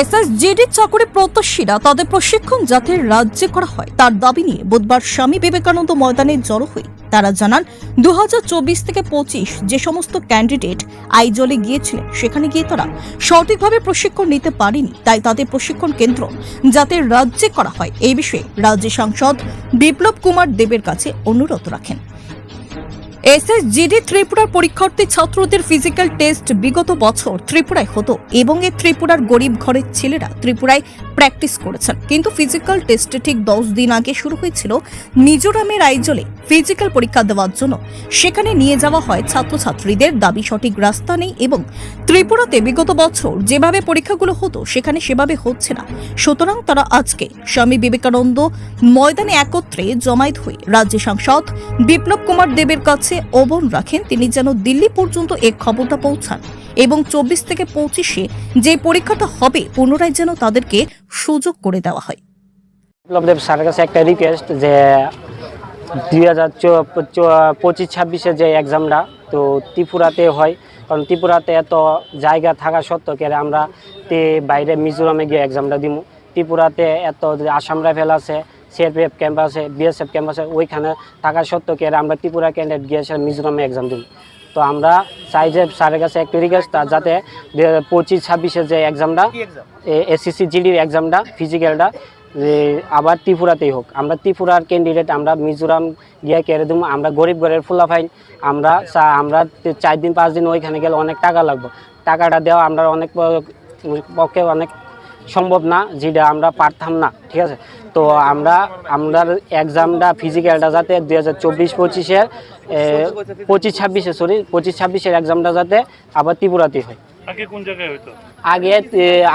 এসএসজিডি চাকরি প্রত্যাশীরা তাদের প্রশিক্ষণ যাতে রাজ্যে করা হয়, তার দাবি নিয়ে বুধবার স্বামী বিবেকানন্দ ময়দানে জড়ো হই তারা জানান দু হাজার চব্বিশ থেকে পঁচিশ যে সমস্ত ক্যান্ডিডেট আইজলে গিয়েছিলেন, সেখানে গিয়ে তারা সঠিকভাবে প্রশিক্ষণ নিতে পারেনি। তাই তাদের প্রশিক্ষণ কেন্দ্র যাতে রাজ্যে করা হয় এই বিষয়ে রাজ্য সাংসদ বিপ্লব কুমার দেবের কাছে অনুরোধ রাখেন। এসএসজিডি ত্রিপুরার পরীক্ষার্থী ছাত্রদের ফিজিক্যাল টেস্ট বিগত বছর ত্রিপুরায় হতো এবং এ ত্রিপুরার গরিব ঘরের ছেলেরা ত্রিপুরায় প্র্যাকটিস করেছেন। কিন্তু ফিজিক্যাল টেস্টে ঠিক দশ দিন আগে শুরু হয়েছিল মিজোরামের আইজলে ফিজিক্যাল পরীক্ষা দেওয়ার জন্য। সেখানে নিয়ে যাওয়া হয় ছাত্রছাত্রীদের দাবি সঠিক রাস্তা নেই এবং ত্রিপুরাতে বিগত বছর যেভাবে পরীক্ষাগুলো হতো, সেখানে সেভাবে হচ্ছে না। সুতরাং তারা আজকে স্বামী বিবেকানন্দ ময়দানে একত্রে জমায়েত হয়ে রাজ্য সাংসদ বিপ্লব কুমার দেবের কাছে অবন রাখেন। তিনি যেন দিল্লি পর্যন্ত এই খবরটা পৌঁছান। এবং চব্বিশ থেকে পঁচিশে যে পরীক্ষাটা হবে, পুনরায় যেন তাদেরকে সুযোগ করে দেওয়া হয়। বিপ্লবদেব স্যারের কাছে একটা রিকোয়েস্ট যে দুই হাজার পঁচিশ ছাব্বিশে যে এক্সামটা তো ত্রিপুরাতে হয়। কারণ ত্রিপুরাতে এত জায়গা থাকা সত্ত্বেও কে আমরা তে বাইরে মিজোরামে গিয়ে এক্সামটা দিব ত্রিপুরাতে এত আসাম রাইফেল আছে, সিআরপিএফ ক্যাম্প আছে বিএসএফ ক্যাম্প আছে ওইখানে থাকা সত্ত্বেও কে আমরা ত্রিপুরা ক্যান্ডিডেট গিয়ে মিজোরামে এক্সাম দিব তো আমরা চাই যে স্যারের কাছে একটু রিকোয়েস্ট যাতে পঁচিশ ছাব্বিশে যে এক্সামটা এসএসসি জিডির এক্সামটা ফিজিক্যালটা যে আবার ত্রিপুরাতেই হোক। আমরা ত্রিপুরার ক্যান্ডিডেট আমরা মিজোরাম গিয়ে কেড়ে দেবো আমরা গরিব ঘরের ফুলাফাইন আমরা আমরা চার দিন পাঁচ দিন ওইখানে গেলে অনেক টাকা লাগবে। টাকাটা দেওয়া আমরা অনেক পক্ষে অনেক সম্ভব না যেটা আমরা পারতাম না ঠিক আছে? তো আমরা আমরা এক্সামটা ফিজিক্যালটা যাতে দুই হাজার চব্বিশ পঁচিশের পঁচিশ ছাব্বিশে সরি পঁচিশ ছাব্বিশের এক্সামটা যাতে আবার ত্রিপুরাতে হয়। আগে কোন জায়গায় হতো আগে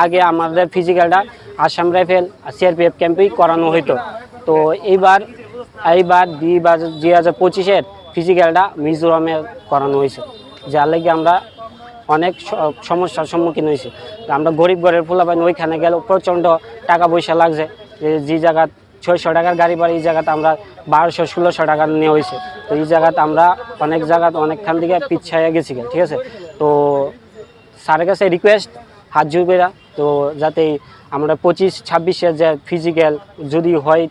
আগে আমাদের ফিজিক্যালটা আসাম রাইফেল সিআরপিএফ ক্যাম্পেই করানো হতো তো এইবার এইবার দুই হাজার দুই হাজার পঁচিশের ফিজিক্যালটা মিজোরামে করানো হয়েছে। যার লাগে আমরা অনেক সমস্যার সম্মুখীন হয়েছি। আমরা গরিব ঘরের ফুলাপাইন ওইখানে গেলে প্রচণ্ড টাকা পয়সা লাগছে। যে যে জায়গা ছয়শো টাকার গাড়ি ভাড়া, এই জায়গাতে আমরা বারোশো, ষোলোশো টাকা নিয়ে হয়েছে। তো এই জায়গাতে আমরা অনেক জায়গাতে অনেকখান থেকে পিছিয়ে গেছি ঠিক আছে? তো স্যারের কাছে রিকোয়েস্ট হাত জুড়বেরা তো যাতে আমরা পঁচিশ ছাব্বিশে যে ফিজিক্যাল যদি হয়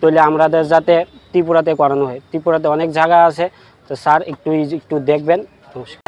তাহলে আমাদের যাতে ত্রিপুরাতে করানো হয়। ত্রিপুরাতে অনেক জায়গা আছে। তো স্যার একটু একটু দেখবেন। নমস্কার।